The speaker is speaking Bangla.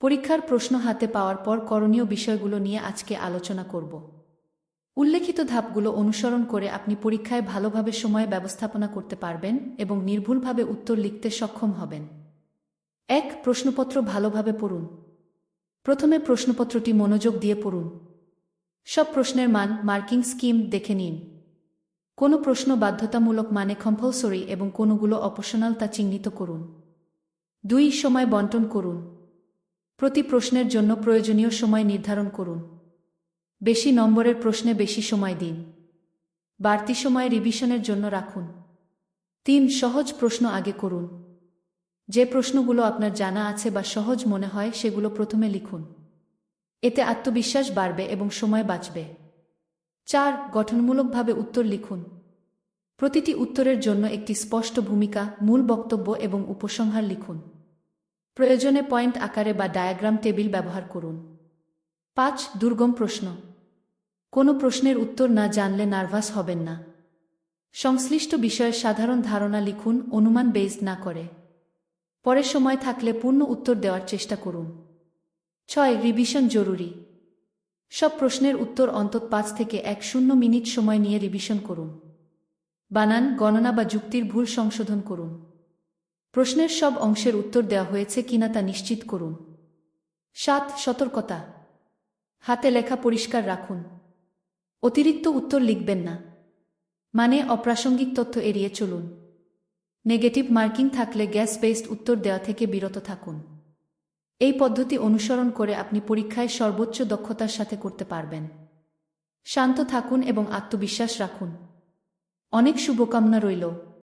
পরীক্ষার প্রশ্ন হাতে পাওয়ার পর করণীয় বিষয়গুলো নিয়ে আজকে আলোচনা করব। উল্লেখিত ধাপগুলো অনুসরণ করে আপনি পরীক্ষায় ভালোভাবে সময় ব্যবস্থাপনা করতে পারবেন এবং নির্ভুলভাবে উত্তর লিখতে সক্ষম হবেন। এক, প্রশ্নপত্র ভালোভাবে পড়ুন। প্রথমে প্রশ্নপত্রটি মনোযোগ দিয়ে পড়ুন। সব প্রশ্নের মান, মার্কিং স্কিম দেখে নিন। কোনো প্রশ্ন বাধ্যতামূলক মানে কম্পালসরি এবং কোনোগুলো অপশনাল তা চিহ্নিত করুন। দুই, সময় বন্টন করুন। প্রতি প্রশ্নের জন্য প্রয়োজনীয় সময় নির্ধারণ করুন। বেশি নম্বরের প্রশ্নে বেশি সময় দিন। বাড়তি সময় রিভিশনের জন্য রাখুন। তিন, সহজ প্রশ্ন আগে করুন। যে প্রশ্নগুলো আপনার জানা আছে বা সহজ মনে হয়, সেগুলো প্রথমে লিখুন। এতে আত্মবিশ্বাস বাড়বে এবং সময় বাঁচবে। চার, গঠনমূলকভাবে উত্তর লিখুন। প্রতিটি উত্তরের জন্য একটি স্পষ্ট ভূমিকা, মূল বক্তব্য এবং উপসংহার লিখুন। প্রয়োজনে পয়েন্ট আকারে বা ডায়াগ্রাম টেবিল ব্যবহার করুন। পাঁচ, দুর্গম প্রশ্ন। কোনো প্রশ্নের উত্তর না জানলে নার্ভাস হবেন না। সংশ্লিষ্ট বিষয়ের সাধারণ ধারণা লিখুন, অনুমান বেজ না করে। পরে সময় থাকলে পূর্ণ উত্তর দেওয়ার চেষ্টা করুন। ছয় রিভিশন জরুরি। সব প্রশ্নের উত্তর অন্তত পাঁচ থেকে এক শূন্য মিনিট সময় নিয়ে রিভিশন করুন। বানান, গণনা বা যুক্তির ভুল সংশোধন করুন। প্রশ্নের সব অংশের উত্তর দেওয়া হয়েছে কিনা তা নিশ্চিত করুন। সাত, সতর্কতা। হাতে লেখা পরিষ্কার রাখুন। অতিরিক্ত উত্তর লিখবেন না। মানে অপ্রাসঙ্গিক তথ্য এড়িয়ে চলুন। নেগেটিভ মার্কিং থাকলে গ্যাস বেসড উত্তর দেওয়া থেকে বিরত থাকুন। এই পদ্ধতি অনুসরণ করে আপনি পরীক্ষায় সর্বোচ্চ দক্ষতার সাথে করতে পারবেন। শান্ত থাকুন এবং আত্মবিশ্বাস রাখুন। অনেক শুভকামনা রইল।